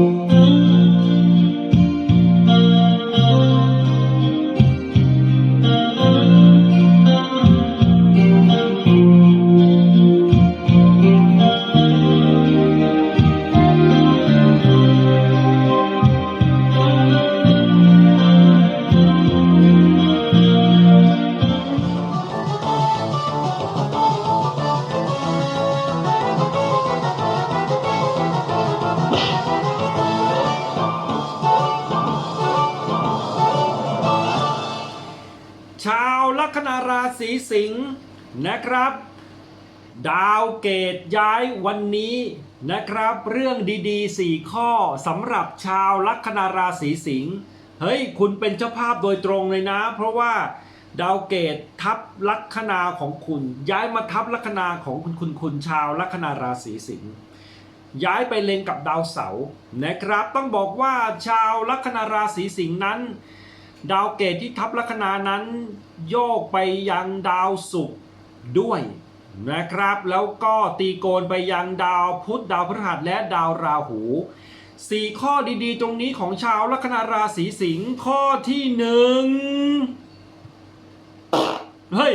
ช ศีสิงห์นะครับ ดาวเกตย้ายวันนี้นะครับ เรื่องดีๆ 4 ข้อสำหรับชาวลัคนาราศีสิงห์เฮ้ย คุณเป็นเจ้าภาพโดยตรงเลยนะ เพราะว่าดาวเกตทับลัคนาของคุณ ย้ายมาทับลัคนาของคุณคุณคุณชาวลัคนาราศีสิงห์ย้ายไปเล็งกับดาวเสาร์นะครับ ต้องบอกว่าชาวลัคนาราศีสิงห์นั้น ดาวเกตที่ทับลัคนานั้น โยกไปยังดาวศุกร์ด้วยนะครับ แล้วก็ตีโกนไปยังดาวพุธดาวพฤหัสและดาวราหูสี่ข้อดีๆ ตรงนี้ของชาวลัคนาราศีสิงห์ข้อที่หนึ่งเฮ้ย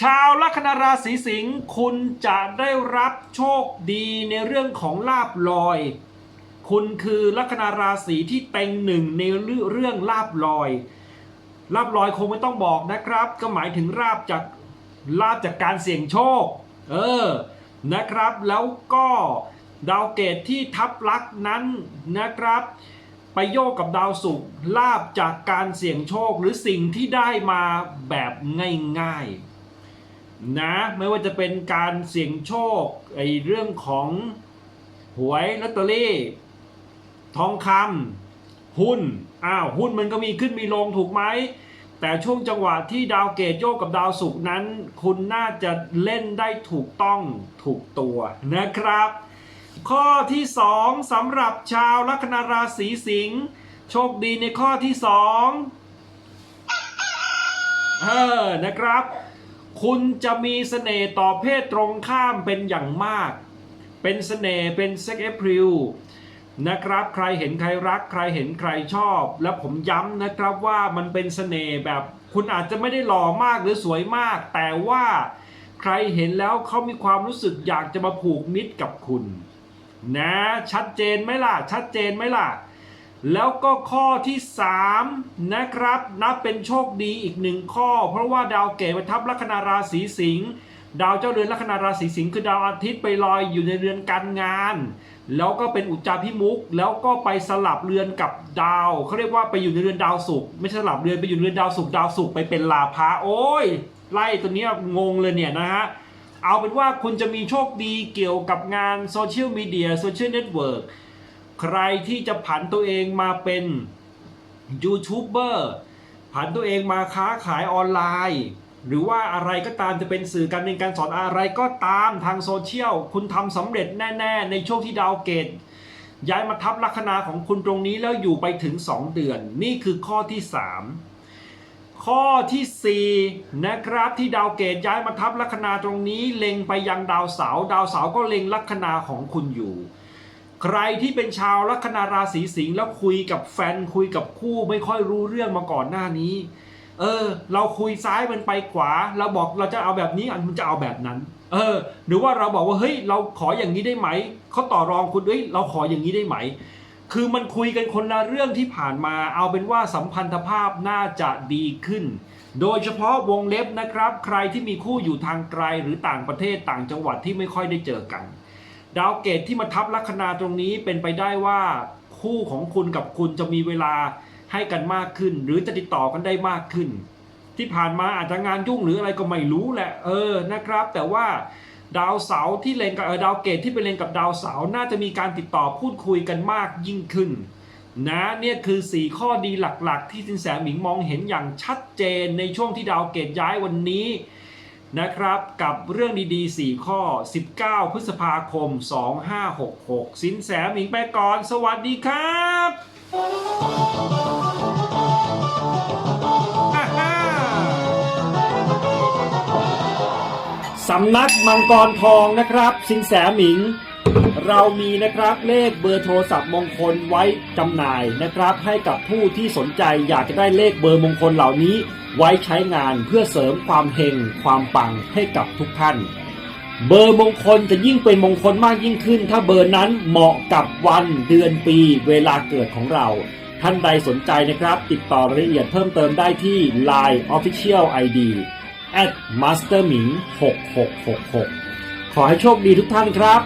ชาวลัคนาราศีสิงห์คุณจะได้รับโชคดีในเรื่องของลาบลอย คุณคือลัคนาราศีที่เต็งหนึ่งในเรื่องลาบลอยลาบลอยคงไม่ต้องบอกนะครับ ก็หมายถึงลาบจากลาบจากการเสี่ยงโชค เออนะครับ แล้วก็ดาวเกตที่ทับลักนั้นนะครับ ไปโยกกับดาวศุกร์ลาบจากการเสี่ยงโชคหรือสิ่งที่ได้มาแบบง่ายๆนะไม่ว่าจะเป็นการเสี่ยงโชคไอเรื่องของหวยลอตเตอรี่ ทองคำหุ้นอ้าวหุ้นมันก็มีขึ้นมีลงถูกไหมแต่ช่วงจังหวะที่ดาวเกตโยกกับดาวศุกร์นั้น คุณน่าจะเล่นได้ถูกต้องถูกตัวนะครับ ข้อที่สองสำหรับชาวลัคนาราศีสิงห์โชคดีในข้อที่สองเออนะครับ คุณจะมีเสน่ห์ต่อเพศตรงข้ามเป็นอย่างมาก เป็นเสน่ห์เป็นเซ็กเอพริล นะครับใครเห็นใครรักใครเห็นใครชอบ และผมย้ำนะครับว่ามันเป็นเสน่ห์แบบคุณอาจจะไม่ได้หล่อมากหรือสวยมาก แต่ว่าใครเห็นแล้วเขามีความรู้สึกอยากจะมาผูกมิตรกับคุณ นะ ชัดเจนไหมล่ะ ชัดเจนไหมล่ะ แล้วก็ข้อที่ 3 นะครับ นับเป็นโชคดีอีกหนึ่งข้อ เพราะว่าดาวเกตไปทับลัคนาราศีสิงห์ ดาวเจ้าเรือนลัคนาราศีสิงห์คือดาวอาทิตย์ไปลอยอยู่ในเรือนการงาน แล้วก็เป็นอุจจาพิมุกแล้วก็ไปสลับเรือนกับดาวเขาเรียกว่าไปอยู่ในเรือนดาวศุกร์ไม่ใช่สลับเรือนไปอยู่ในเรือนดาวศุกร์ดาวศุกร์ไปเป็นลาภะโอ้ยไล่ตัวเนี้ยงงเลยเนี่ยนะฮะเอาเป็นว่าคุณจะมีโชคดีเกี่ยวกับงานโซเชียลมีเดียโซเชียลเน็ตเวิร์กใครที่จะผันตัวเองมาเป็นยูทูบเบอร์ผันตัวเองมาค้าขายออนไลน์ หรือว่าอะไรก็ตามจะเป็นสื่อการเรียนการสอนอะไรก็ตามทางโซเชียล คุณทำสำเร็จแน่ ๆ ในช่วงที่ดาวเกตย้ายมาทับลัคนาของคุณตรงนี้แล้วอยู่ไปถึง 2 เดือน นี่คือข้อที่ 3 ข้อทีสี่ 4 นะครับที่ดาวเกตย้ายมาทับลัคนาตรงนี้ เล็งไปยังดาวเสาดาวเสาก็เล็งลัคนาของคุณอยู่ ใครที่เป็นชาวลัคนาราศีสิงห์แล้วคุยกับแฟนคุยกับคู่ไม่ค่อยรู้เรื่องมาก่อนหน้านี้ เออ เราคุยซ้ายมันไปขวา เราบอกเราจะเอาแบบนี้อันมันจะเอาแบบนั้น เออ หรือว่าเราบอกว่าเฮ้ยเราขออย่างนี้ได้ไหมเขาต่อรองคุณเอ้ยเราขออย่างนี้ได้ไหม คือมันคุยกันคนละเรื่องที่ผ่านมา เอาเป็นว่าสัมพันธภาพน่าจะดีขึ้น โดยเฉพาะวงเล็บนะครับ ใครที่มีคู่อยู่ทางไกลหรือต่างประเทศต่างจังหวัดที่ไม่ค่อยได้เจอกัน ดาวเกตที่มาทับลัคนาตรงนี้เป็นไปได้ว่าคู่ของคุณกับคุณจะมีเวลา ให้กันมากขึ้น หรือจะติดต่อกันได้มากขึ้น ที่ผ่านมาอาจจะงานยุ่งหรืออะไรก็ไม่รู้แหละเออนะครับ แต่ว่าดาวเสาร์ที่เลงกับดาวเกตที่ไปเลงกับดาวเสาร์น่าจะมีการติดต่อพูดคุยกันมากยิ่งขึ้นนะเนี่ยคือ 4 ข้อดีหลักๆ ที่สินแสหมิงมองเห็นอย่างชัดเจนในช่วงที่ดาวเกตย้ายวันนี้นะครับกับเรื่องดีๆ 4 ข้อ 19 พฤษภาคม 2566 สินแสหมิงไปก่อน สวัสดีครับ สำนักมังกรทองนะครับสินแสหมิง เรามีนะครับเลขเบอร์โทรศัพท์มงคลไว้จำหน่ายนะครับ ให้กับผู้ที่สนใจอยากจะได้เลขเบอร์มงคลเหล่านี้ ไว้ใช้งานเพื่อเสริมความเฮงความปังให้กับทุกท่าน เบอร์มงคลจะยิ่งเป็นมงคลมากยิ่งขึ้น ถ้าเบอร์นั้นเหมาะกับวันเดือนปีเวลาเกิดของเราท่านใดสนใจนะครับ ติดต่อรายละเอียดเพิ่มเติมได้ที่ Line Official ID at masterming 6666 ขอให้โชคดีทุกท่านครับ